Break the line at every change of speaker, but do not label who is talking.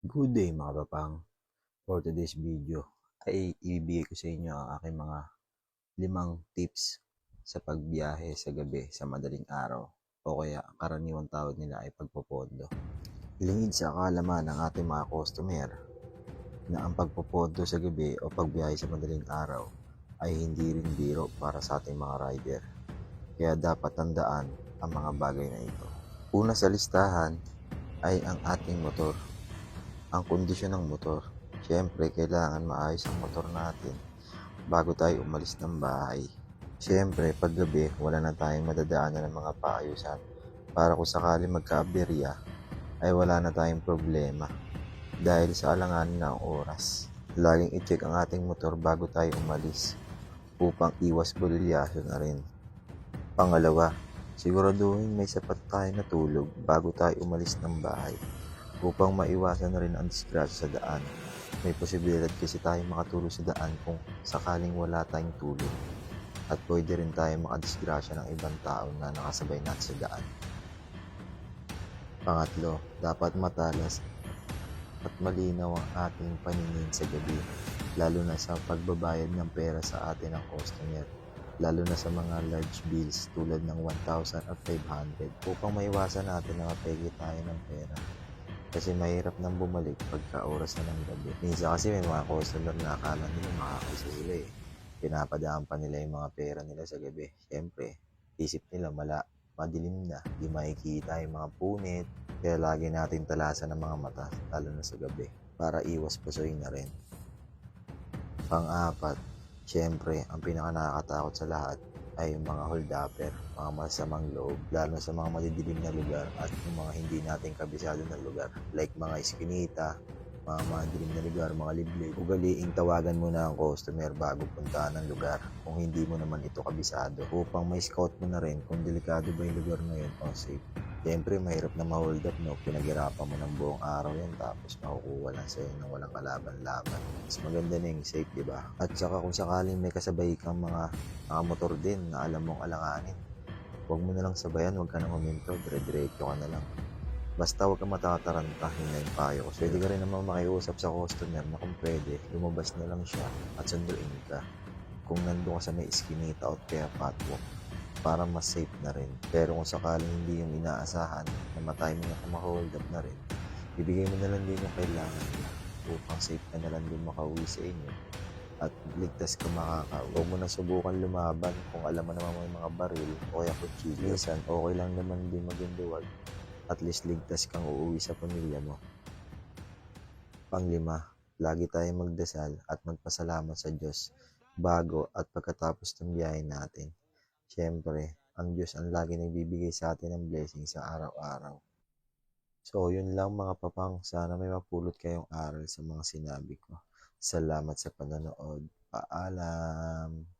Good day mga papang. For today's video ay ibibigay ko sa inyo ang aking mga limang tips sa pagbiyahe sa gabi sa madaling araw o kaya ang karaniwang tawag nila ay pagpopondo. Lingid sa kaalaman ng ating mga customer na ang pagpopondo sa gabi o pagbiyahe sa madaling araw ay hindi rin biro para sa ating mga rider. Kaya dapat tandaan ang mga bagay na ito. Una sa listahan ay ang ating motor ang kondisyon ng motor. Siyempre, kailangan maayos ang motor natin bago tayo umalis ng bahay. Siyempre, pag gabi, wala na tayong madadaanan ng mga paayusan para kung sakali magkaaberya, ay wala na tayong problema dahil sa alanganin na ang oras. Laging i-check ang ating motor bago tayo umalis upang iwas bolilyaso na rin. Pangalawa, siguraduhin may sapat tayo na tulog bago tayo umalis ng bahay upang maiwasan na rin ang disgrasya sa daan. May posibilidad kasi tayo makatulog sa daan kung sakaling wala tayong tulog. At pwede rin tayo makadisgrasya ng ibang tao na nakasabay natin sa daan. Pangatlo, dapat matalas at malinaw ang ating paningin sa gabi, lalo na sa pagbabayad ng pera sa atin ng customer, lalo na sa mga large bills tulad ng 1,000 at 500 upang maiwasan natin na mapegi tayo ng pera kasi mahirap nang bumalik pagka oras na ng gabi. Minsan kasi may mga customer na akala nila makakaisa sila eh. Pinapadaan pa nila yung mga pera nila sa gabi. Siyempre, isip nila mala, madilim na, di makikita yung mga punit. Kaya lagi natin talasan ng mga mata, lalo na sa gabi, para iwas pusoy na rin. Pang-apat, siyempre, ang pinaka nakakatakot sa lahat ay yung mga hold-upper, mga masamang loob, lalo sa mga madidilim na lugar at yung mga hindi natin kabisado na lugar, like mga iskinita, mga madilim na lugar, mga liblib. Ugaliing tawagan mo na ang customer bago puntahan ng lugar kung hindi mo naman ito kabisado upang may scout mo na rin kung delikado ba yung lugar na yun o safe. Siyempre, mahirap na ma-hold up, no? Pinaghirapan mo ng buong araw yan, tapos makukuha lang sa'yo ng walang kalaban-laban. Mas maganda na yung safe, di ba? At saka kung sakaling may kasabay kang mga, mga motor din na alam mong alanganin, huwag mo na lang sabayan, huwag ka nang huminto, dire-diretso ka na lang. Basta huwag ka matataranta, yun na yung payo ko. Pwede ka rin naman makiusap sa customer na kung pwede, lumabas na lang siya at sunduin ka. Kung nandun ka sa may iskinita o kaya patwalk para mas safe na rin. Pero kung sakaling hindi yung inaasahan, na matime na kung hold up na rin, ibigay mo na lang din yung kailangan niya upang safe ka na lang din makauwi sa inyo at ligtas ka makakauwi. Huwag mo na subukan lumaban kung alam mo naman may mga baril o kaya kutsilyo. Minsan, okay lang naman din maging duwag. At least ligtas kang uuwi sa pamilya mo. Panglima, lagi tayong magdasal at magpasalamat sa Diyos bago at pagkatapos ng biyahe natin. Siyempre, ang Diyos ang lagi nagbibigay sa atin ng blessing sa araw-araw. So, yun lang mga papang. Sana may mapulot kayong aral sa mga sinabi ko. Salamat sa panonood. Paalam!